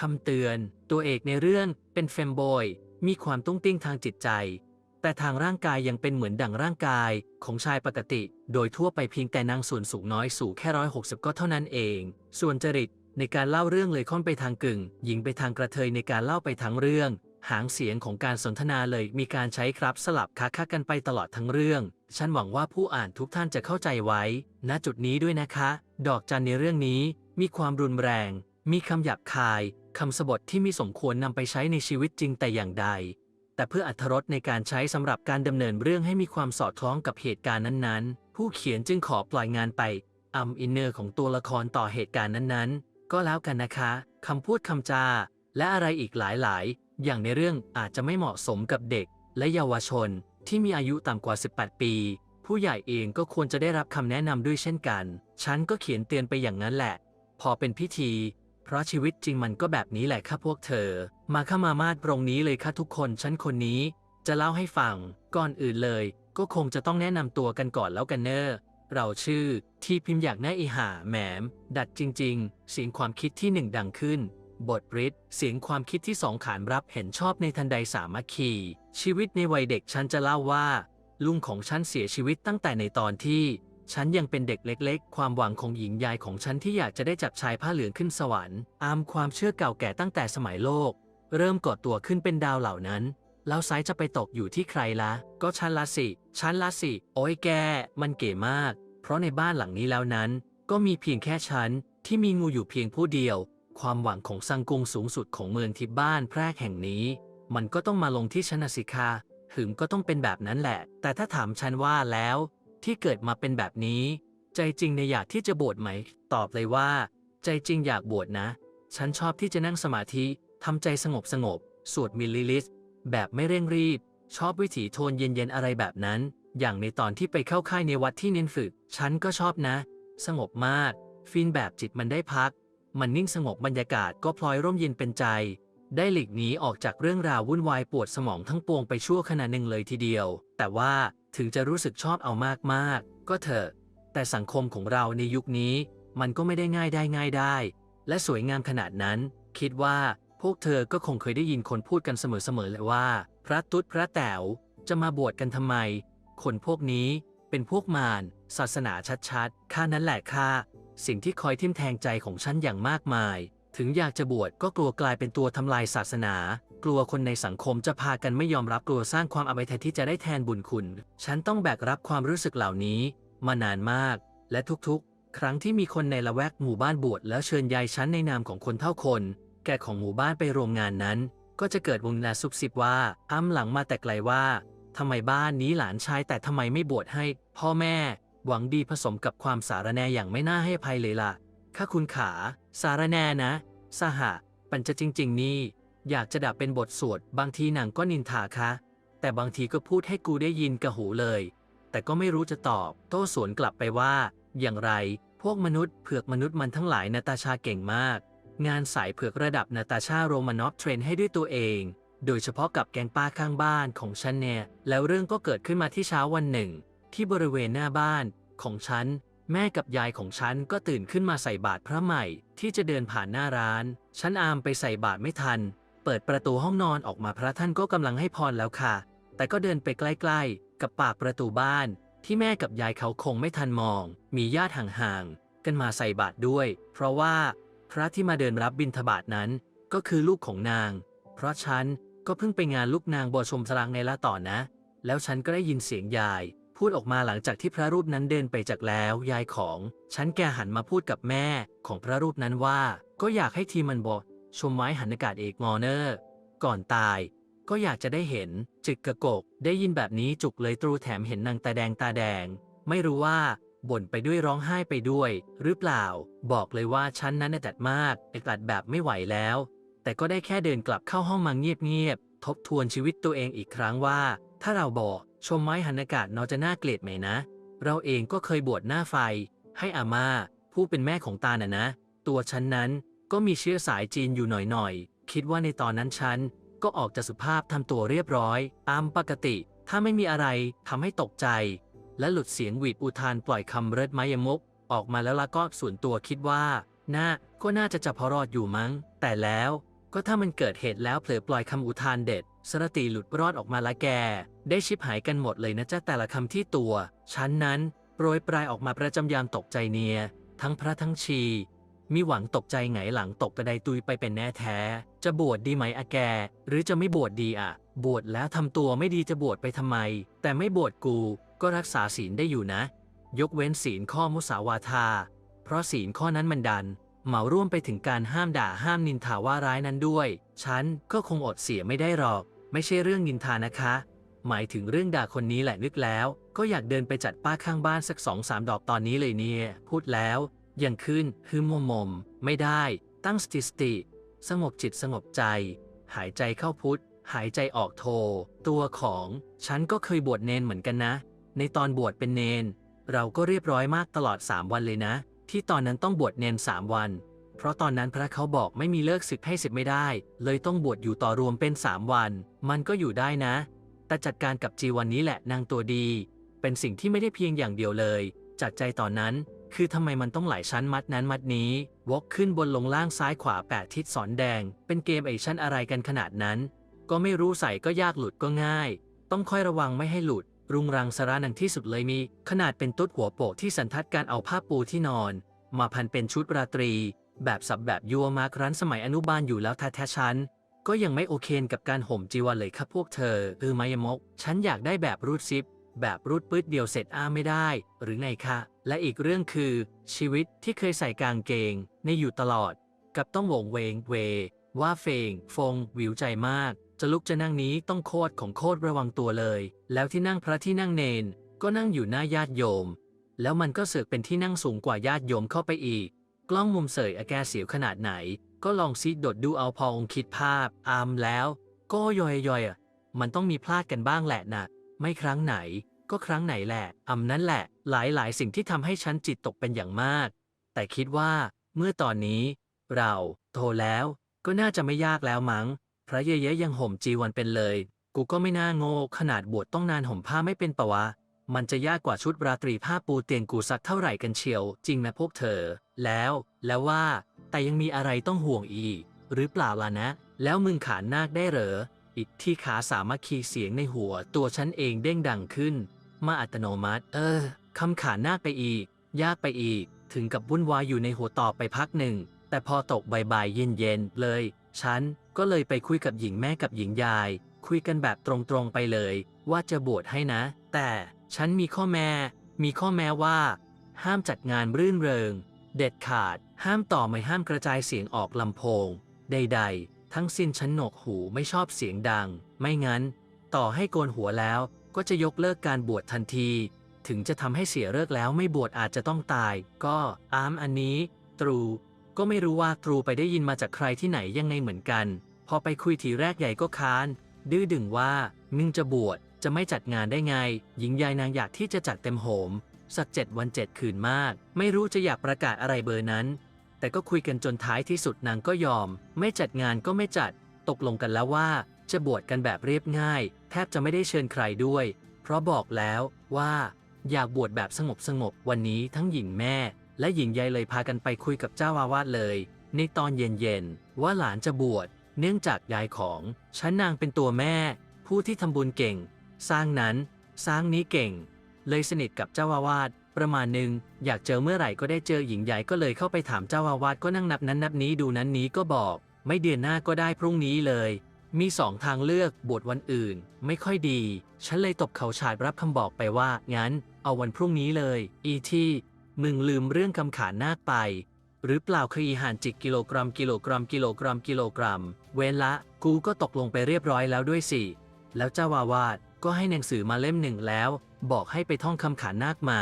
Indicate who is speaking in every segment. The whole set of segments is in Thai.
Speaker 1: คำเตือน ตัวเอกในเรื่องเป็นเฟมบอย มีความตุ้งติ้งทางจิตใจ แต่ทางร่างกายยังเป็นเหมือนดั่งร่างกายของชายปกติ โดยทั่วไปเพียงแต่นางส่วนสูงน้อยสูงแค่ร้อยหกสิบก็เท่านั้นเอง ส่วนจริตในการเล่าเรื่องเลยค่อนไปทางกึ่ง หญิงไปทางกระเทยในการเล่าไปทั้งเรื่อง หางเสียงของการสนทนาเลยมีการใช้ครับสลับค้าๆกันไปตลอดทั้งเรื่อง ฉันหวังว่าผู้อ่านทุกท่านจะเข้าใจไว้ ณ จุดนี้ด้วยนะคะ ดอกจันในเรื่องนี้มีความรุนแรง มีคำหยาบคาย คำสบทที่มีสมควรนำไปใช้ในชีวิตจริงแต่อย่างใด แต่เพื่ออัธรสในการใช้สำหรับการดำเนินเรื่องให้มีความสอดคล้องกับเหตุการณ์นั้นๆ ผู้เขียนจึงขอปล่อยงานไปอัมอินเนอร์ของตัวละครต่อเหตุการณ์นั้นๆ ก็แล้วกันนะคะคำพูดคำจา และอะไรอีกหลายๆ อย่างในเรื่องอาจจะไม่เหมาะสมกับเด็ก และเยาวชนที่มีอายุต่ำกว่า 18 ปี ผู้ใหญ่เองก็ควรจะได้รับคำแนะนำด้วยเช่นกัน ฉันก็เขียนเตือนไปอย่างนั้นแหละ พอเป็นพิธี เพราะชีวิตจริงมันก็แบบนี้แหละค่ะพวกเธอ มาข้ามามาดตรงนี้เลยค่ะทุกคนฉันคนนี้ จะเล่าให้ฟัง ก่อนอื่นเลย ก็คงจะต้องแนะนำตัวกันก่อนแล้วกันเนอะเราชื่อ ที่พิมพ์อยากหน้าอีหาแหมม ดัดจริง ๆ เสียงความคิดที่หนึ่งดังขึ้น บทริษเสียงความคิดที่สองขานรับเห็นชอบในทันใดสามัคคี ชีวิตในวัยเด็กฉันจะเล่าว่า ลุงของฉันเสียชีวิตตั้งแต่ในตอนที่ ฉันยังเป็นเด็กเล็ก ๆ ความหวังของหญิงยายของฉันที่อยากจะได้จับชายผ้าเหลืองขึ้นสวรรค์อามความเชื่อเก่าแก่ตั้งแต่สมัยโลก เริ่มก่อตัวขึ้นเป็นดาวเหล่านั้น แล้วไซส์จะไปตกอยู่ที่ใครละ ก็ฉันละสิ ฉันละสิ โอ้ยแก มันเก๋มาก เพราะในบ้านหลังนี้แล้วนั้น ก็มีเพียงแค่ฉันที่มีงูอยู่เพียงผู้เดียว ความหวังของสังกุงสูงสุดของเมืองทิพย์บ้านแพรกแห่งนี้ มันก็ต้องมาลงที่ฉันนะสิคะหึมก็ต้องเป็นแบบนั้นแหละ แต่ถ้าถามฉันว่าแล้ว ที่เกิดมาเป็นแบบนี้ ใจจริงในอยากที่จะบวชไหม ตอบเลยว่า ใจจริงอยากบวชนะ ฉันชอบที่จะนั่งสมาธิทำใจสงบสงบสวดมิลลิลิสแบบไม่เร่งรีบ ชอบวิถีโทนเย็นๆอะไรแบบนั้น อย่างในตอนที่ไปเข้าค่ายในวัดที่เน้นฝึก ฉันก็ชอบนะ สงบมาก ฟินแบบจิตมันได้พัก มันนิ่งสงบบรรยากาศก็พลอยร่มเย็นเป็นใจ ได้หลีกหนีออกจากเรื่องราววุ่นวายปวดสมองทั้งปวงไปชั่วขณะหนึ่งเลยทีเดียว แต่ว่า ถึงจะรู้สึกชอบเอามากๆ ก็เถอะ แต่สังคมของเราในยุคนี้ มันก็ไม่ได้ง่ายได้ง่ายได้ และสวยงามขนาดนั้น คิดว่าพวกเธอก็คงเคยได้ยินคนพูดกันเสมอๆเลยว่า พระตุ๊ดพระแต๋วจะมาบวชกันทำไม คนพวกนี้เป็นพวกมารศาสนาชัดๆข้านั้นแหละข้าสิ่งที่คอยทิ่มแทงใจของฉันอย่างมากมาย ถึงอยากจะบวชก็กลัวกลายเป็นตัวทำลายศาสนา กลัวคนในสังคมจะพากันไม่ยอมรับกลัวสร้างความอภัยทยที่จะได้แทนบุญคุณ ฉันต้องแบกรับความรู้สึกเหล่านี้ มานานมาก และทุกๆ ครั้งที่มีคนในละแวกหมู่บ้านบวชแล้วเชิญยายฉันในนามของคนเท่าคน แก่ของหมู่บ้านไปรวมงานนั้น ก็จะเกิดวงนาซุบซิบว่าอ้ำหลังมาแต่ไกลว่าทำไมบ้านนี้หลานชายแต่ทำไมไม่บวชให้ พ่อแม่ หวังดีผสมกับความสารแนอย่างไม่น่าให้ภัยเลยล่ะข้าคุณขา สารแนนะ สหะปัญจะจริง ๆ นี่ อยากจะดับเป็นบทสวด บางทีหนังก็นินทาคะ แต่บางทีก็พูดให้กูได้ยินกระหูเลย แต่ก็ไม่รู้จะตอบ โต้สวนกลับไปว่า อย่างไร พวกมนุษย์เผือกมนุษย์มันทั้งหลายนาตาชาเก่งมาก งานสายเผือกระดับนาตาชาโรมานอฟเทรนให้ด้วยตัวเอง โดยเฉพาะกับแกงป้าข้างบ้านของฉันเนี่ย แล้วเรื่องก็เกิดขึ้นมาที่เช้าวันหนึ่ง ที่บริเวณหน้าบ้านของฉันแม่กับยายของฉันก็ตื่นขึ้นมาใส่บาตรพระใหม่ ที่จะเดินผ่านหน้าร้าน ฉันอามไปใส่บาตรไม่ทัน เปิดประตูห้องนอนออกมาพระท่านก็กำลังให้พรแล้วค่ะ แต่ก็เดินไปใกล้ๆ กับปากประตูบ้าน ที่แม่กับยายเขาคงไม่ทันมอง มีญาติห่างๆ กันมาใส่บาตรด้วย เพราะว่าพระที่มาเดินรับบิณฑบาตนั้น ก็คือลูกของนาง เพราะฉันก็เพิ่งไปงานลูกนางบวชชมสรางในละต่อนะ แล้วฉันก็ได้ยินเสียงยาย พูดออกมาหลังจากที่พระรูปนั้นเดินไปจากแล้ว ยายของ ฉันแกหันมาพูดกับแม่ของพระรูปนั้นว่า ก็อยากให้ทีมันบอก ชมไว้หันอากาศเอกงอเนอร์ ก่อนตายก็อยากจะได้เห็น จึกกระกก ได้ยินแบบนี้จุกเลยตรูแถมเห็นนางตาแดงตาแดง ไม่รู้ว่าบ่นไปด้วยร้องไห้ไปด้วย หรือเปล่า บอกเลยว่าฉันนั้นน่ะจัดมากไอ้กลัดแบบไม่ไหวแล้ว แต่ก็ได้แค่เดินกลับเข้าห้องมาเงียบๆทบทวนชีวิตตัวเองอีกครั้งว่า ถ้าเราบอกชมไม้หันอากาศเนาจะน่าเกลียดไหมนะ เราเองก็เคยบวชหน้าไฟ ให้อาม่าผู้เป็นแม่ของตาน่ะนะ ตัวฉันนั้น ก็มีเชื้อสายจีนอยู่หน่อยๆ คิดว่าในตอนนั้นฉัน ก็ออกจะสุภาพทำตัวเรียบร้อย ตามปกติ ถ้าไม่มีอะไรทำให้ตกใจ และหลุดเสียงหวีดอุทานปล่อยคำเริดไมยมก ออกมาแล้วละก็ส่วนตัวคิดว่า น่าก็น่าจะจะพอรอดอยู่มั้ง แต่แล้วก็ถ้ามันเกิดเหตุแล้วเผลอปล่อยคำอุทานเด็ด สรติหลุดรอดออกมาละแก ได้ชิบหายกันหมดเลยนะจ๊ะแต่ละคำที่ตัว ฉันนั้นโปรยปลายออกมาประจำยามตกใจเนีย ทั้งพระทั้งชี มีหวังตกใจไงหลังตกกระไดตุยไปเป็นแน่แท้ จะบวชดีไหมอะแก หรือจะไม่บวชดีอะ บวชแล้วทำตัวไม่ดีจะบวชไปทำไม แต่ไม่บวชกู ก็รักษาศีลได้อยู่นะ ยกเว้นศีลข้อมุสาวาทา เพราะศีลข้อนั้นมันดัน เหมาร่วมไปถึงการห้ามด่าห้ามนินทาว่าร้ายนั้นด้วย ฉันก็คงอดเสียไม่ได้หรอก ไม่ใช่เรื่องนินทานะคะ หมายถึงเรื่องด่าคนนี้แหละนึกแล้ว ก็อยากเดินไปจัดป้าข้างบ้านสักสองสามดอกตอนนี้เลยเนี่ย พูดแล้ว ยังขึ้นฮึมมมๆไม่ได้ ตั้งสติสติ สงบจิตสงบใจ หายใจเข้าพุทธหายใจออกโท ตัวของ ฉันก็เคยบวชเนนเหมือนกันนะ ในตอนบวชเป็นเนน เราก็เรียบร้อยมากตลอด 3 วันเลยนะ ที่ตอนนั้นต้องบวชเนน 3 วัน เพราะตอนนั้นพระเขาบอกไม่มีเลิกศึกให้ศึกไม่ได้ เลยต้องบวชอยู่ต่อรวมเป็น 3 วัน มันก็อยู่ได้นะ แต่จัดการกับจีวันนี้แหละนางตัวดี เป็นสิ่งที่ไม่ได้เพียงอย่างเดียวเลย จากใจตอนนั้น คือทำไมมันต้องหลายชั้นมัดนั้นมัดนี้ วกขึ้นบนลงล่างซ้ายขวาแปดทิศสอนแดง เป็นเกมไอชั่นอะไรกันขนาดนั้น ก็ไม่รู้ใส่ก็ยากหลุดก็ง่าย ต้องคอยระวังไม่ให้หลุด รุงรังสาระนังที่สุดเลยมี ขนาดเป็นตุ๊ดหัวโปกที่สันทัดการเอาผ้าปูที่นอน มาพันเป็นชุดราตรี แบบสับแบบยัวมากรั้นสมัยอนุบาลอยู่แล้วแท้ๆฉันก็ยังไม่โอเคนกับการห่มจีวรเลยครับพวกเธอเออมยมก ฉันอยากได้แบบรูดซิป แบบรูดปืดเดียวเสร็จอ้าไม่ได้ หรือไงคะ และอีกเรื่องคือ ชีวิตที่เคยใส่กางเกง ในอยู่ตลอด กับต้องโหวงเวงเว ว่าเฟง ฟง วิวใจมาก จะลุกจะนั่งนี้ต้องโคตรของโคตรระวังตัวเลย แล้วที่นั่งพระที่นั่งเนน ก็นั่งอยู่หน้าญาติโยม แล้วมันก็เสือกเป็นที่นั่งสูงกว่าญาติโยมเข้าไปอีก กล้องมุมเสยอาแกเสียวขนาดไหน ก็ลองซิดดดดูเอาพอองคิดภาพอามแล้ว ก็ย่อยๆอะมันต้องมีพลาดกันบ้างแหละนะ ไม่ครั้งไหน ก็ครั้งไหนแหละอำนั้นแหละ หลายๆ สิ่งที่ทำให้ฉันจิตตกเป็นอย่างมาก แต่คิดว่า เมื่อตอนนี้ เราโตแล้ว ก็น่าจะไม่ยากแล้วมั้ง พระเยเยยังห่มจีวันเป็นเลย กูก็ไม่น่าโง่ขนาดบวชต้องนานห่มผ้าไม่เป็นปะวะ มันจะยากกว่าชุดราตรีผ้าปูเตียงกูสักเท่าไหร่กันเชียว จริงนะพวกเธอ แล้ว แล้วว่า แต่ยังมีอะไรต้องห่วงอีหรือเปล่าล่ะนะ แล้วมึงขานนาคได้เหรอ อีกที่ขาสามัคคีเสียงในหัวตัวฉันเองเด้งดังขึ้น มาอัตโนมัติ เออคำขานนาคไปอีก ยากไปอีก ถึงกับวุ่นวายอยู่ในหัวต่อไปพักหนึ่ง แต่พอตกบ่ายๆเย็นๆเลย ฉันก็เลยไปคุยกับหญิงแม่กับหญิงยาย คุยกันแบบตรงๆไปเลย ว่าจะบวชให้นะ แต่ฉันมีข้อแม้ มีข้อแม้ว่า ห้ามจัดงานรื่นเริง เด็ดขาด ห้ามต่อไม่ห้ามกระจายเสียงออกลำโพง ใด ๆ ทั้งสิ้นฉันหนวกหูไม่ชอบเสียงดัง ไม่งั้น ต่อให้โกนหัวแล้วก็จะยกเลิกการบวชทันที ถึงจะทำให้เสียเลิกแล้วไม่บวชอาจจะต้องตาย ก็อามอันนี้ ตรู ก็ไม่รู้ว่าตรูไปได้ยินมาจากใครที่ไหนยังไงเหมือนกัน พอไปคุยทีแรกใหญ่ก็ค้าน ดื้อดึงว่ามึงจะบวชจะไม่จัดงานได้ไง หญิงยายนางอยากที่จะจัดเต็มโหม สักเจ็ดวันเจ็ดคืนมาก ไม่รู้จะอยากประกาศอะไรเบอร์นั้น แต่ก็คุยกันจนท้ายที่สุดนางก็ยอม ไม่จัดงานก็ไม่จัด ตกลงกันแล้วว่า จะบวชกันแบบเรียบง่าย แทบจะไม่ได้เชิญใครด้วย เพราะบอกแล้วว่า อยากบวชแบบสงบสงบวันนี้ทั้งหญิงแม่ และหญิงยายเลยพากันไปคุยกับเจ้าอาวาสเลย ในตอนเย็นๆว่าหลานจะบวชเนื่องจากยายของฉันนางเป็นตัวแม่ ผู้ที่ทำบุญเก่ง สร้างนั้น สร้างนี้เก่ง เลยสนิทกับเจ้าอาวาส ประมาณหนึ่งอยากเจอเมื่อไหร่ก็ได้เจอหญิงใหญ่ก็เลยเข้าไปถามเจ้าอาวาสก็นั่งนับนั้นนับนี้ดูนั้นนี้ก็บอก ไม่เดือนหน้าก็ได้พรุ่งนี้เลย มีสองทางเลือกบวชวันอื่น ไม่ค่อยดี ฉันเลยตบเขาฉาดรับคำบอกไปว่า งั้น เอาวันพรุ่งนี้เลย อีที่มึงลืมเรื่องคำขานนาคไป หรือเปล่าเคยอีหานจิกกิโลกรัมกิโลกรัมกิโลกรัมกิโลกรัม เว้นละ กูก็ตกลงไปเรียบร้อยแล้วด้วยสิแล้วเจ้าอาวาสก็ให้หนังสือมาเล่มหนึ่งแล้ว บอกให้ไปท่องคำขานนาคมา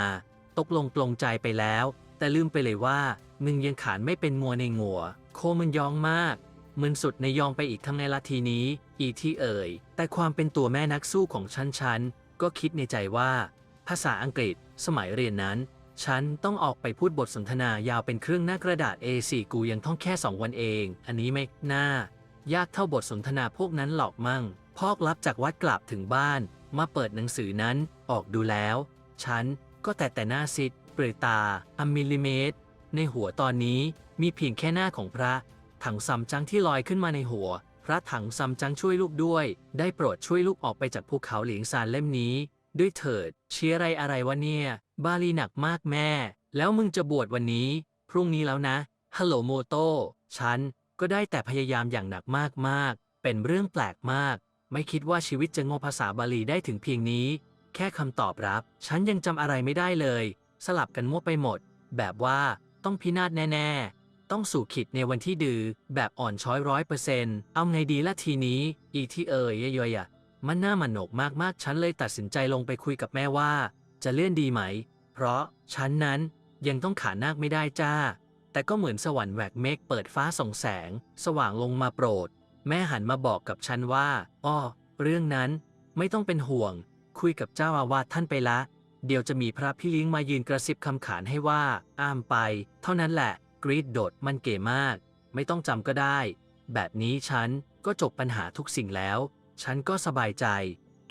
Speaker 1: ตกลงปลงใจไปแล้ว แต่ลืมไปเลยว่า มึงยังขานไม่เป็นงัวในงัว โคมันยองมาก มึนสุดในยองไปอีกทั้งในละทีนี้ อีที่เอ่ย แต่ความเป็นตัวแม่นักสู้ของฉันฉันก็คิดในใจว่า ภาษาอังกฤษ สมัยเรียนนั้น ฉันต้องออกไปพูดบทสนทนายาวเป็นเครื่องหน้ากระดาษ A4 กูยังท่องแค่2วันเอง อันนี้ไม่น่ายากเท่าบทสนทนาพวกนั้นหรอกมั่ง พอกลับจากวัดกลับถึงบ้าน มาเปิดหนังสือนั้นออกดูแล้ว ฉัน ก็แต่แต่หน้าซิดเปลือยตาอัมมิลิเมตร ในหัวตอนนี้มีเพียงแค่หน้าของพระ ถังซัมจังที่ลอยขึ้นมาในหัว พระถังซัมจังช่วยลูกด้วย ได้โปรดช่วยลูกออกไปจากภูเขาหลิงซานเล่มนี้ ด้วยเถิดเชียร์อะไรอะไรวะเนี่ย บาลีหนักมากแม่ แล้วมึงจะบวชวันนี้ พรุ่งนี้แล้วนะฮัลโหลโมโต้ฉันก็ได้แต่พยายามอย่างหนักมากๆ เป็นเรื่องแปลกมาก ไม่คิดว่าชีวิตจะงงภาษาบาลีได้ถึงเพียงนี้ แค่คำตอบรับ ฉันยังจำอะไรไม่ได้เลย สลับกันมั่วไปหมด แบบว่าต้องพินาศแน่ ๆ ต้องสู่ขิดในวันที่ดือแบบอ่อนช้อยร้อยเปอร์เซนต์เอาไงดีละทีนี้ อีที่เอ่ยย่อยๆอะมันน่ามันหนกมากๆ ฉันเลยตัดสินใจลงไปคุยกับแม่ว่า จะเลื่อนดีไหม เพราะฉันนั้นยังต้องขานาคไม่ได้จ้า แต่ก็เหมือนสวรรค์แหวกเมฆเปิดฟ้าส่องแสง สว่างลงมาโปรด แม่หันมาบอกกับฉันว่า อ้อ เรื่องนั้นไม่ต้องเป็นห่วง คุยกับเจ้าอาวาสท่านไปละ เดี๋ยวจะมีพระพี่เลี้ยงมายืนกระซิบคำขานให้ว่า อ้ามไป เท่านั้นแหละ กรีดโดดมันเก๋มาก ไม่ต้องจำก็ได้ แบบนี้ฉันก็จบปัญหาทุกสิ่งแล้ว ฉันก็สบายใจ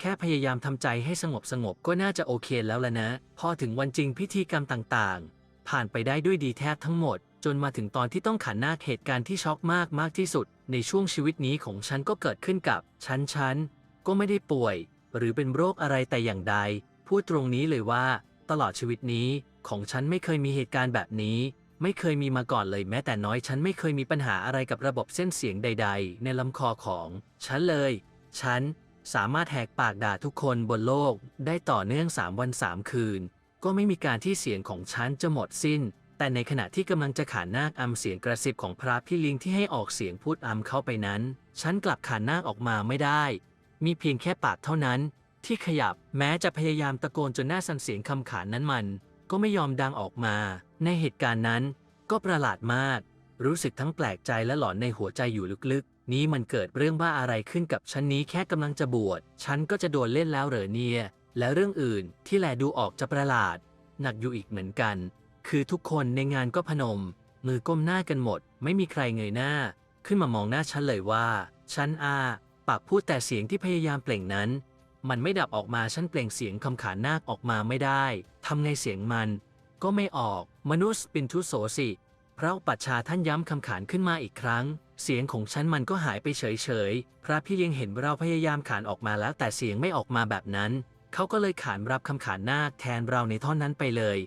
Speaker 1: แค่พยายามทำใจให้สงบสงบก็น่าจะโอเคแล้วละนะ พอถึงวันจริงพิธีกรรมต่างๆ ผ่านไปได้ด้วยดีแทบทั้งหมด จนมาถึงตอนที่ต้องขันหน้าเหตุการณ์ที่ช็อกมากมากที่สุด ในช่วงชีวิตนี้ของฉันก็เกิดขึ้นกับ ฉันฉันก็ไม่ได้ป่วย หรือเป็นโรคอะไรแต่อย่างใด พูดตรงนี้เลยว่า ตลอดชีวิตนี้ของฉันไม่เคยมีเหตุการณ์แบบนี้ ไม่เคยมีมาก่อนเลยแม้แต่น้อยฉันไม่เคยมีปัญหาอะไรกับระบบเส้นเสียงใด ๆ ในลำคอของฉันเลย ฉันสามารถแหกปากด่าทุกคนบนโลก ได้ต่อเนื่อง 3 วัน 3 คืน ก็ไม่มีการที่เสียงของฉันจะหมดสิ้น แต่ในขณะที่กำลังจะขานนาคอำเสียงกระซิบของพระพี่ลิงที่ให้ออกเสียงพูดอำเข้าไปนั้น ฉันกลับขานนาคออกมาไม่ได้ มีเพียงแค่ปากเท่านั้น ที่ขยับแม้จะพยายามตะโกนจนหน้าสั่นเสียงคำขานนั้นมัน ก็ไม่ยอมดังออกมา ในเหตุการณ์นั้น ก็ประหลาดมาก รู้สึกทั้งแปลกใจและหลอนในหัวใจอยู่ลึกๆ นี้มันเกิดเรื่องบ้าอะไรขึ้นกับฉันนี้แค่กำลังจะบวชฉันก็จะโดนเล่นแล้วเหรอเนี่ย และเรื่องอื่นที่แลดูออกจะประหลาด หนักอยู่อีกเหมือนกัน คือทุกคนในงานก็พนม มือก้มหน้ากันหมด ไม่มีใครเงยหน้า ขึ้นมามองหน้าฉันเลยว่าฉันอาากพูดแต่เสียงที่พยายามเปล่งนั้น มันไม่ดับออกมาฉันเปล่งเสียงคำขานนาคออกมาไม่ได้ทำไงเสียงมัน ก็ไม่ออกมนุษย์ปินทุโสสิพระปัชฌาท่านย้ำคำขานขึ้นมาอีกครั้ง เสียงของฉันมันก็หายไปเฉยๆ พระพี่เลี้ยงเห็นเราพยายามขานออกมาแล้วแต่เสียงไม่ออกมาแบบนั้น เขาก็เลยขานรับคำขานนาคแทนเราในท่อนนั้นไปเลย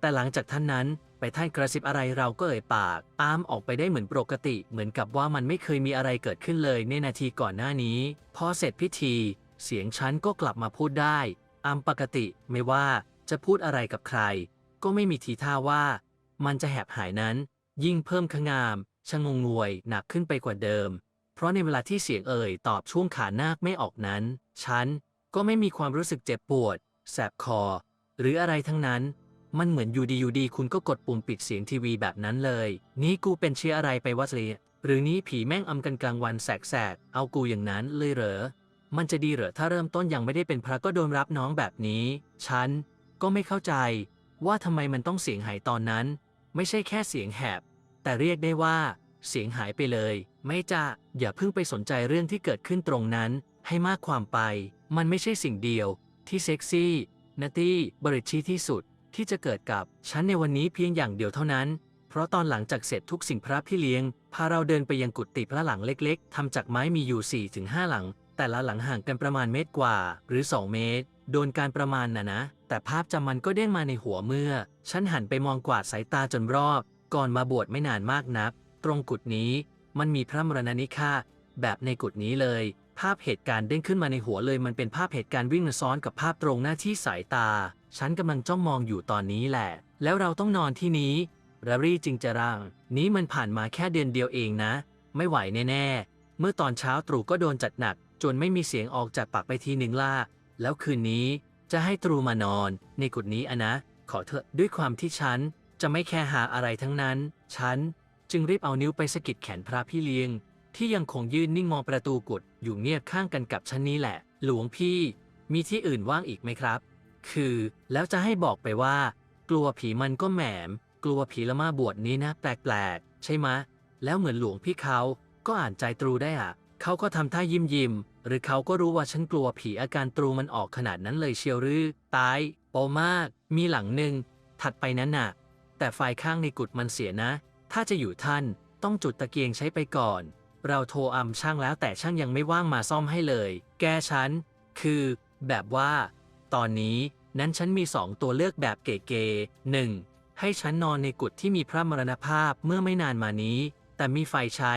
Speaker 1: แต่หลังจากท่านนั้น ไปท่านกระซิบอะไรเราก็เอ่ยปากอามออกไปได้เหมือนปกติ เหมือนกับว่ามันไม่เคยมีอะไรเกิดขึ้นเลยในนาทีก่อนหน้านี้ พอเสร็จพิธี เสียงฉันก็กลับมาพูดได้อามปกติไม่ว่าจะพูดอะไรกับใคร ก็ไม่มีทีท่าว่า มันจะแหบหายนั้น ยิ่งเพิ่มขงามชะงงงวยหนักขึ้นไปกว่าเดิม เพราะในเวลาที่เสียงเอ่ยตอบช่วงขานาคไม่ออกนั้น ฉันก็ไม่มีความรู้สึกเจ็บปวด แสบคอ หรืออะไรทั้งนั้น มันเหมือนอยู่ดีอยู่ดีคุณก็กดปุ่มปิดเสียงทีวีแบบนั้นเลย นี่กูเป็นเชื้ออะไรไปวะสิหรือนี้ผีแม่งอำกันกลางวันแสกๆเอากูอย่างนั้นเลยเหรอ มันจะดีเหรอถ้าเริ่มต้นยังไม่ได้เป็นพระก็โดนรับน้องแบบนี้ ฉันก็ไม่เข้าใจ ว่าทำไมมันต้องเสียงหายตอนนั้น ไม่ใช่แค่เสียงแหบ แต่เรียกได้ว่า เสียงหายไปเลย ไม่จะอย่าเพิ่งไปสนใจเรื่องที่เกิดขึ้นตรงนั้น ให้มากความไป มันไม่ใช่สิ่งเดียว ที่เซ็กซี่นัตตี้บริชีที่สุด ที่จะเกิดกับฉันในวันนี้เพียงอย่างเดียวเท่านั้น เพราะตอนหลังจากเสร็จทุกสิ่งพระพี่เลี้ยง พาเราเดินไปยังกุฏิพระหลังเล็กๆทำจากไม้มีอยู่4-5หลัง แต่ละหลังห่างกันประมาณเมตรกว่า หรือ 2 เมตร โดนการประมาณนะนะ แต่ภาพจำมันก็เด้งมาในหัวเมื่อ ฉันหันไปมองกวาดสายตาจนรอบ ก่อนมาบวชไม่นานมากนัก ตรงกุฏนี้ มันมีพระมรณนิฆาแบบในกุฏนี้เลย ภาพเหตุการณ์เด้งขึ้นมาในหัวเลย มันเป็นภาพเหตุการณ์วิ่งซ้อนกับภาพตรงหน้าที่สายตา ฉันกำลังจ้องมองอยู่ตอนนี้แหละ แล้วเราต้องนอนที่นี้รรี่จิงจะรังนี้มันผ่านมาแค่เดือนเดียวเองนะ ไม่ไหวแน่ๆ เมื่อตอนเช้าตรู่ก็โดนจัดหนัก จนไม่มีเสียงออกจากปากไปทีหนึ่งล่า แล้วคืนนี้จะให้ตรูมานอน ในกุฏนี้อะนะ ขอเถอะด้วยความที่ฉันจะไม่แคร์หาอะไรทั้งนั้น ฉันจึงรีบเอานิ้วไปสะกิดแขนพระพี่เลี้ยง ที่ยังคงยืนนิ่งมองประตูกุฏอยู่เงียบข้างกันกับฉันนี้แหละ หลวงพี่ มีที่อื่นว่างอีกไหมครับ คือ แล้วจะให้บอกไปว่า กลัวผีมันก็แหมม กลัวผีละมาบวชนี้นะ แปลกๆ ใช่ไหมแล้วเหมือนหลวงพี่เขาก็อ่านใจตรูได้อะเขาก็ทำท่ายิ้มยิ้มหรือเขาก็รู้ว่าฉันกลัวผีอาการตรูมันออกขนาดนั้นเลยเชียวหรือตายโปมาก มีหลังหนึ่งถัดไปนั้นน่ะ แต่ไฟข้างในกุดมันเสียนะ ถ้าจะอยู่ท่านต้องจุดตะเกียงใช้ไปก่อน เราโทรอำช่างแล้วแต่ช่างยังไม่ว่างมาซ่อมให้เลย แกฉัน คือ แบบว่า ตอนนี้นั้นฉันมีสองตัวเลือกแบบเก๋ๆหนึ่งให้ฉันนอนในกุฏที่มีพระมรณภาพเมื่อไม่นานมานี้ แต่มีไฟใช้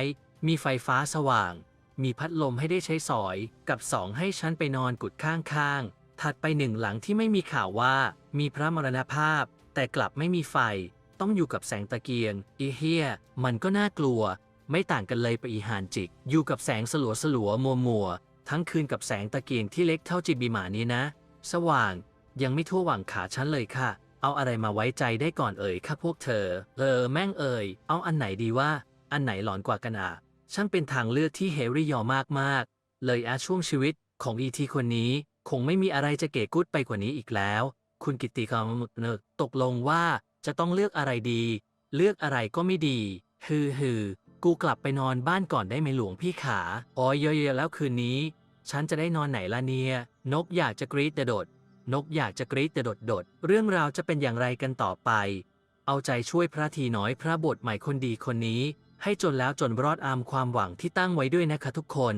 Speaker 1: มีไฟฟ้าสว่าง มีพัดลมให้ได้ใช้สอย กับสองให้ฉันไปนอนกุฏข้างๆ ถัดไปหนึ่งหลังที่ไม่มีข่าวว่า มีพระมรณภาพ แต่กลับไม่มีไฟ ต้องอยู่กับแสงตะเกียง อีเฮียมันก็น่ากลัว ไม่ต่างกันเลยไปอีหานจิก อยู่กับแสงสลัวสลัวมัวมัวๆทั้งคืนกับแสงตะเกียงที่เล็กเท่าจิบบีหมานี้นะ สว่างยังไม่ทั่วหว่างขาฉันเลยค่ะ เอาอะไรมาไว้ใจได้ก่อนเอ่ยค่ะพวกเธอ เออแม่งเอ่ย เอาอันไหนดีว่า อันไหนหลอนกว่ากันอะช่างเป็นทางเลือกที่เฮรี่ยอมากๆ เลยอาช่วงชีวิตของอีทีคนนี้ คงไม่มีอะไรจะเก๋กุดไปกว่านี้อีกแล้ว คุณกิตติคำมึกเนกตกลงว่าจะต้องเลือกอะไรดี เลือกอะไรก็ไม่ดี ฮือฮือกูกลับไปนอนบ้านก่อนได้ไหมหลวงพี่ขาอ๋อเยอะๆแล้วคืนนี้ ฉันจะได้นอนไหนล่ะเนี่ย นกอยากจะกรีดแต่โดด นกอยากจะกรีดแต่โดดโดด เรื่องราวจะเป็นอย่างไรกันต่อไป เอาใจช่วยพระทีน้อยพระบทใหม่คนดีคนนี้ ให้จนแล้วจนรอดอามความหวังที่ตั้งไว้ด้วยนะคะทุกคน